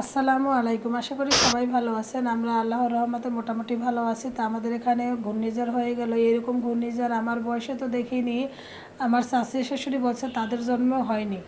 আসসালামু আলাইকুম। আশা করি সবাই ভালো আছেন। আমরা আল্লাহর রহমতে মোটামুটি ভালো আছি। তা আমাদের এখানে ঘূর্ণিঝড় হয়ে গেল। এরকম ঘূর্ণিঝড় আমার বয়সে তো দেখিনি। আমার শাশুড়ি শাশুড়ি বলছে তাদের জন্ম হয়নি।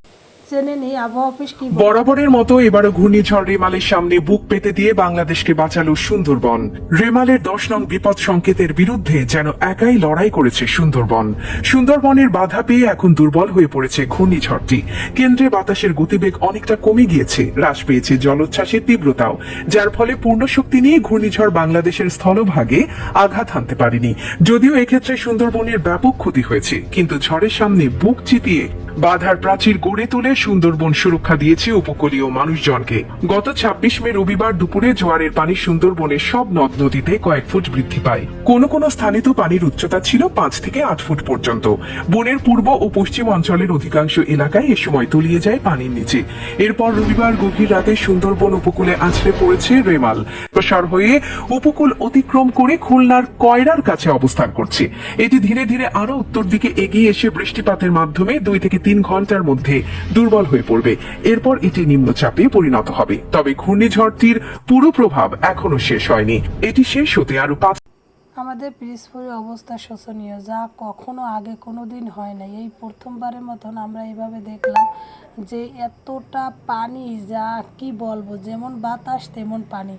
জেনে নিই, আবহাওয়া অফিস কি বরাবরের মতো এবারও ঘূর্ণিঝড় রেমালের সামনে বুক পেতে দিয়ে বাংলাদেশকে বাঁচালো সুন্দরবন। রেমালের দশ নং বিপদ সংকেতের বিরুদ্ধে যেন একাই লড়াই করেছে সুন্দরবন। সুন্দরবনের বাধা পেয়ে এখন দুর্বল হয়ে পড়েছে ঘূর্ণিঝড়টি। কেন্দ্রে বাতাসের গতিবেগ অনেকটা কমে গিয়েছে, হ্রাস পেয়েছে জলোচ্ছ্বাসের তীব্রতাও, যার ফলে পূর্ণ শক্তি নিয়ে ঘূর্ণিঝড় বাংলাদেশের স্থলভাগে আঘাত হানতে পারেনি। যদিও এক্ষেত্রে সুন্দরবনের ব্যাপক ক্ষতি হয়েছে, কিন্তু ঝড়ের সামনে বুক চিতিয়ে বাধার প্রাচীর গড়ে তুলে সুন্দরবন সুরক্ষা দিয়েছে উপকূলীয় মানুষজনকে। গত ছাব্বিশ মে রবিবার দুপুরে জোয়ারের পানি সুন্দরবনের সব নদ নদীতে কয়েক ফুট বৃদ্ধি পায়। কোন কোন স্থানে তো পানির উচ্চতা ছিল পাঁচ থেকে আট ফুট পর্যন্ত। বনের পূর্ব ও পশ্চিম অঞ্চলের অধিকাংশ এলাকায় এ সময় তলিয়ে যায় পানির নিচে। এরপর রবিবার গভীর রাতে সুন্দরবন উপকূলে আছড়ে পড়েছে রেমাল। প্রসার হয়ে উপকূল অতিক্রম করে খুলনার কয়রার কাছে অবস্থান করছে। এটি ধীরে ধীরে আরও উত্তর দিকে এগিয়ে এসে বৃষ্টিপাতের মাধ্যমে দুই থেকে তিন ঘণ্টার মধ্যে দুর্বল হয়ে পড়বে। এরপর এটি নিম্নচাপে পরিণত হবে। তবে ঘূর্ণিঝড়টির পুরো প্রভাব এখনও শেষ হয়নি। এটি শেষ হতে আরও পাঁচ আমাদের পিরিসপুরের অবস্থা শোচনীয়, যা কখনো আগে কোনো দিন হয় না এই প্রথমবারের মতন আমরা এইভাবে দেখলাম যে এতটা পানি, যা কি বলব, যেমন বাতাস তেমন পানি।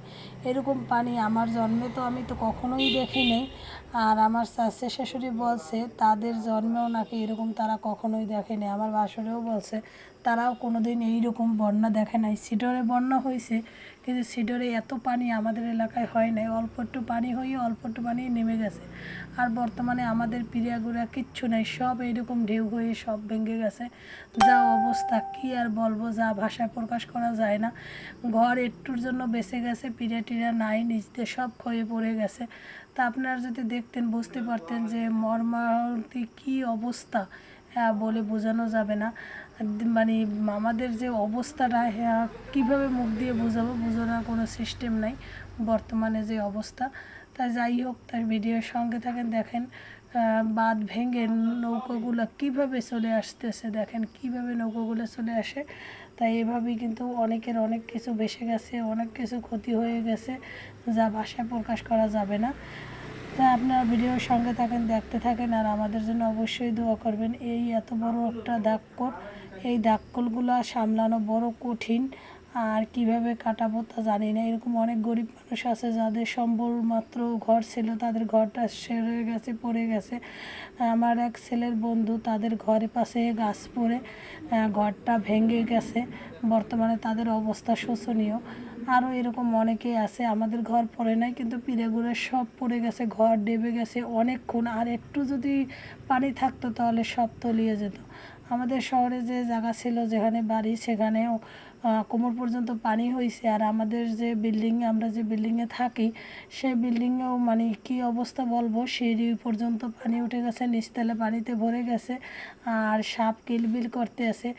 এরকম পানি আমার জন্মে তো আমি তো কখনোই দেখিনি আর আমার শাশুড়ি শাশুড়ি বলছে, তাদের জন্মেও নাকি এরকম তারা কখনোই দেখেনি আমার বাসরেও বলছে, তারাও কোনোদিন এইরকম বন্যা দেখে নাই। সিডরে বন্যা হয়েছে কিন্তু সিডরে এত পানি আমাদের এলাকায় হয় নাই। অল্প একটু পানি হয়ে অল্প একটু পানি নেমে গেছে। আর বর্তমানে আমাদের পিরিয়াগুড়া কিচ্ছু নাই, সব এইরকম ঢেউ হয়ে সব ভেঙে গেছে। যা অবস্থা, কি আর বলব, যা ভাষায় প্রকাশ করা যায় না। ঘর একটুর জন্য বেঁচে গেছে পিরিয়া টিরিয়া নাই নিজতে সব ক্ষয়ে পড়ে গেছে। তা আপনারা যদি দেখতেন, বুঝতে পারতেন যে মর্মান্তি কি অবস্থা। বলে বোঝানো যাবে না। মানে আমাদের যে অবস্থাটা হ্যাঁ কীভাবে মুখ দিয়ে বোঝাবো বোঝানোর কোনো সিস্টেম নাই বর্তমানে যে অবস্থা। তা যাই হোক, তার ভিডিওর সঙ্গে থাকেন, দেখেন বাঁধ ভেঙে নৌকোগুলো কীভাবে চলে আসতেছে, দেখেন, কীভাবে নৌকোগুলো চলে আসে। তাই এভাবেই কিন্তু অনেকের অনেক কিছু বেসে গেছে, অনেক কিছু ক্ষতি হয়ে গেছে, যা ভাষায় প্রকাশ করা যাবে না। তা আপনারা ভিডিওর সঙ্গে থাকেন, দেখতে থাকেন, আর আমাদের জন্য অবশ্যই দোয়া করবেন। এই এত বড় একটা দাক্কল এই দাক্কলগুলো সামলানো বড় কঠিন, আর কীভাবে কাটাবো তা জানি না। এরকম অনেক গরিব মানুষ আছে যাদের সম্বল মাত্র ঘর ছিল, তাদের ঘরটা সেরে গেছে, পড়ে গেছে। আমার এক ছেলের বন্ধু তাদের ঘরে পাশে গাছ পড়ে ঘরটা ভেঙে গেছে। বর্তমানে তাদের অবস্থা শোচনীয় আরও এরকম অনেকেই আছে, আমাদের ঘর পড়ে নাই, কিন্তু পিড়েগুড়ে সব পড়ে গেছে, ঘর ডেবে গেছে অনেকক্ষণ। আর একটু যদি পানি থাকতো তাহলে সব তলিয়ে যেত। আমাদের শহরে যে জায়গা ছিল, যেখানে বাড়ি সেখানেও কোমর পর্যন্ত পানি হয়েছে আর আমাদের যে বিল্ডিং, আমরা যে বিল্ডিংয়ে থাকি, সেই বিল্ডিংয়েও মানে কি অবস্থা বলব? সিঁড়ি পর্যন্ত পানি উঠে গেছে নিচতলে পানিতে ভরে গেছে, আর সাপ কিলবিল করতে আছে।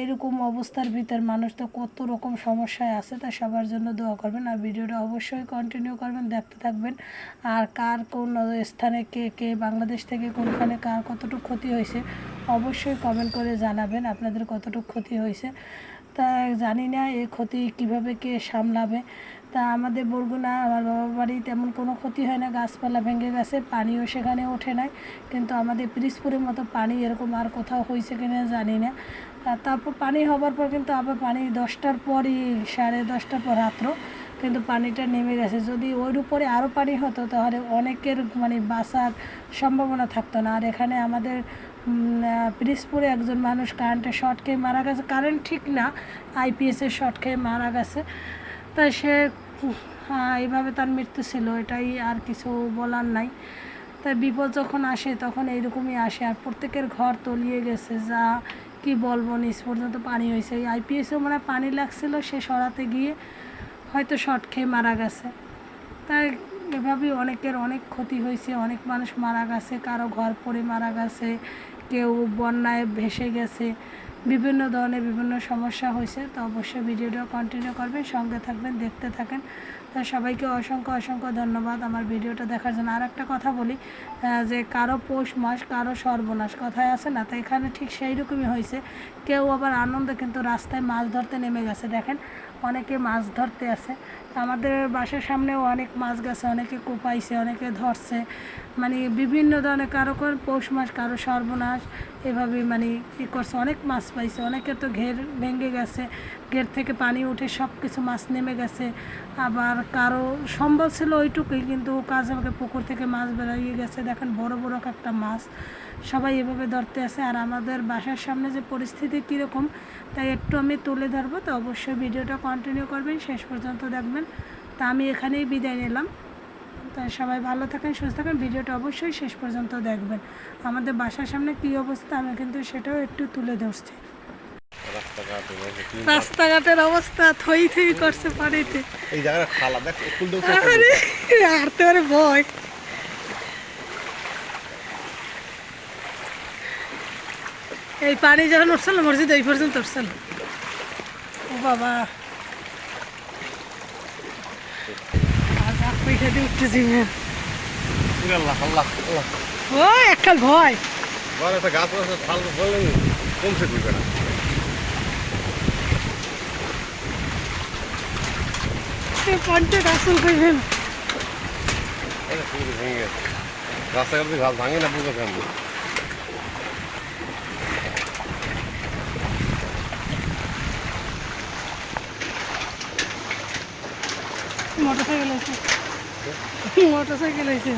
এরকম অবস্থার ভিতর মানুষ তো কত রকম সমস্যায় আছে, তা সবার জন্য দোয়া করবেন। আর ভিডিওটা অবশ্যই কন্টিনিউ করবেন, দেখতে থাকবেন। আর কার কোন স্থানে কে কে, বাংলাদেশ থেকে কোনখানে কার কতটুকু ক্ষতি হয়েছে, অবশ্যই কমেন্ট করে জানাবেন আপনাদের কতটুকু ক্ষতি হয়েছে। তা জানি না এই ক্ষতি কীভাবে কে সামলাবে। তা আমাদের বরগুনা, আমার বাবার বাড়ি তেমন কোনো ক্ষতি হয় না, গাছপালা ভেঙে গেছে, পানিও সেখানে ওঠে নাই। কিন্তু আমাদের পিরিসপুরের মতো পানি এরকম আর কোথাও হয়েছে কিনা জানি না। তারপর পানি হবার পর কিন্তু আবার পানি দশটার পরই, সাড়ে দশটার পর রাত্র কিন্তু পানিটা নেমে গেছে। যদি ওর উপরে আরও পানি হতো তাহলে অনেকের মানে বাঁচার সম্ভাবনা থাকতো না। আর এখানে আমাদের পিরিসপুরে একজন মানুষ কারেন্টের শর্ট খেয়ে মারা গেছে। কারেন্ট ঠিক না আইপিএসের শর্ট খেয়ে মারা গেছে। তাই সে এইভাবে তার মৃত্যু ছিল, এটাই আর কিছু বলার নাই। তাই বিপদ যখন আসে তখন এইরকমই আসে। আর প্রত্যেকের ঘর তলিয়ে গেছে, যা কি বলব, নিচ পর্যন্ত পানি হয়েছে। এই আইপিএসেও মানে পানি লাগছিল, সে সরাতে গিয়ে হয়তো শর্ট খেয়ে মারা গেছে। তাই এভাবেই অনেকের অনেক ক্ষতি হয়েছে, অনেক মানুষ মারা গেছে, কারও ঘর পড়ে মারা গেছে, কেউ বন্যায় ভেসে গেছে, বিভিন্ন ধরনের বিভিন্ন সমস্যা হয়েছে। তো অবশ্যই ভিডিওটা কন্টিনিউ করবেন, সঙ্গে থাকবেন, দেখতে থাকেন। তা সবাইকে অসংখ্য অসংখ্য ধন্যবাদ আমার ভিডিওটা দেখার জন্য। আর একটা কথা বলি যে কারও পৌষ মাস, কারও সর্বনাশ কথায় আছে না? তো এখানে ঠিক সেই রকমই হয়েছে। কেউ আবার আনন্দে কিন্তু রাস্তায় মাছ ধরতে নেমে গেছে। দেখেন, অনেকে মাছ ধরতে আছে। আমাদের বাসার সামনেও অনেক মাছ গেছে, অনেকে কোপাইছে, অনেকে ধরছে। মানে বিভিন্ন ধরনের, কারও কোন পৌষ মাস, কারও সর্বনাশ এভাবে মানে ই করছে? অনেক মাছ পাইছে, অনেকে তো ঘের ভেঙে গেছে, ঘের থেকে পানি উঠে সব কিছু মাছ নেমে গেছে। আবার কারও সম্বল ছিল ওইটুকুই, কিন্তু কাজ আমাকে পুকুর থেকে মাছ বেরিয়ে গেছে। দেখেন বড় বড় একটা মাছ, সবাই এভাবে ধরতে আছে আর আমাদের বাসার সামনে যে পরিস্থিতি কীরকম, তাই একটু আমি তুলে ধরবো। তো অবশ্যই ভিডিওটা কন্টিনিউ করবেন, শেষ পর্যন্ত দেখবেন। তা আমি এখানেই বিদায় নিলাম। তাই সবাই ভালো থাকেন সুস্থ থাকেন। ভিডিওটা অবশ্যই শেষ পর্যন্ত দেখবেন। আমাদের বাসার সামনে কী অবস্থা আমি কিন্তু সেটাও একটু তুলে ধরছি। রাস্তাঘাটের অবস্থা থই থই করছে পানিতে। এই জায়গাটা খালা দেখ হাঁটতে পারে ভয়। এই পানি যখন উঠছিল মসজিদ এই পর্যন্ত উঠছিল ও বাবা। আজ দিয়ে উঠতেছি না। আল্লাহ আল্লাহ। আল্লাহ ও একটা ভয়। বড় একটা গাছ আছে ফাল বললেন কমছে করবে না পঞ্চে রাসুল কইবেন এটা ভেঙে গেছে। রাস্তাঘাট ঘাস ভাঙে না পুরো কেন মোটর সাইকেল আছে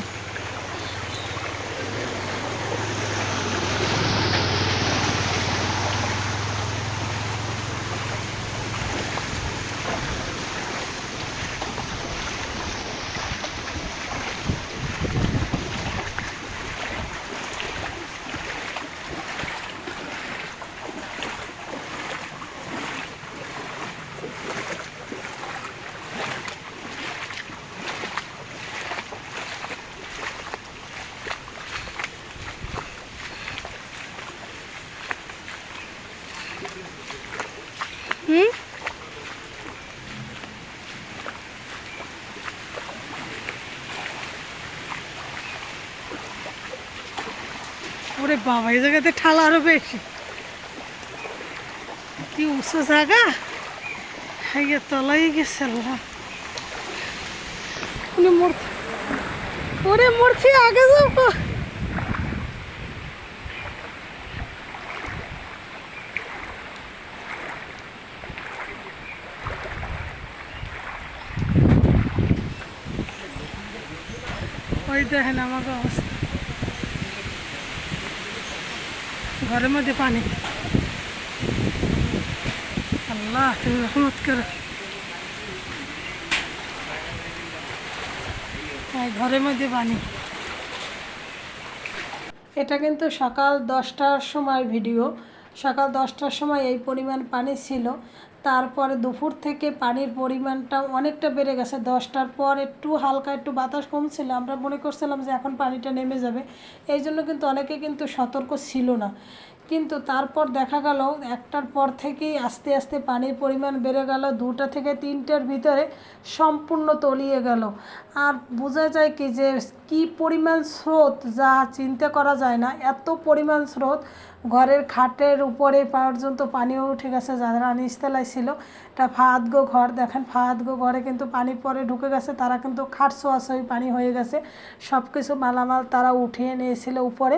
বাবা, এই জায়গাতে ঠালা আরও বেশি। কি উঁচু জায়গা? হাইয়া তলাই গেছে ওরে মূর্তি আগে যাব। ওই দেখেন আমাকে অবস্থা। ঘরের মধ্যে পানি। আল্লাহ, তুমি রহমত করো ঘরের মধ্যে পানি। এটা কিন্তু সকাল দশটার সময় ভিডিও। সকাল দশটার সময় এই পরিমাণ পানি ছিল। তারপরে দুপুর থেকে পানির পরিমাণটা অনেকটা বেড়ে গেছে। দশটার পর একটু হালকা একটু বাতাস কমছিল। আমরা মনে করছিলাম যে এখন পানিটা নেমে যাবে। এই জন্য কিন্তু অনেকে কিন্তু সতর্ক ছিল না। কিন্তু তারপর দেখা গেল একটার পর থেকেই আস্তে আস্তে পানির পরিমাণ বেড়ে গেল, দুটা থেকে তিনটার ভিতরে সম্পূর্ণ তলিয়ে গেল। আর বোঝা যায় কি যে কি পরিমাণ স্রোত যা চিন্তা করা যায় না, এত পরিমাণ স্রোত ঘরের খাটের উপরে পর্যন্ত পানিও উঠে গেছে যারা নিচতলায় ছিল এটা ফাহাদগো ঘর, দেখেন ফাহাদগো ঘরে কিন্তু পানি পরে ঢুকে গেছে, তারা কিন্তু খাট ছোঁয়াছই পানি হয়ে গেছে সব কিছু মালামাল তারা উঠিয়ে নিয়েছিল উপরে।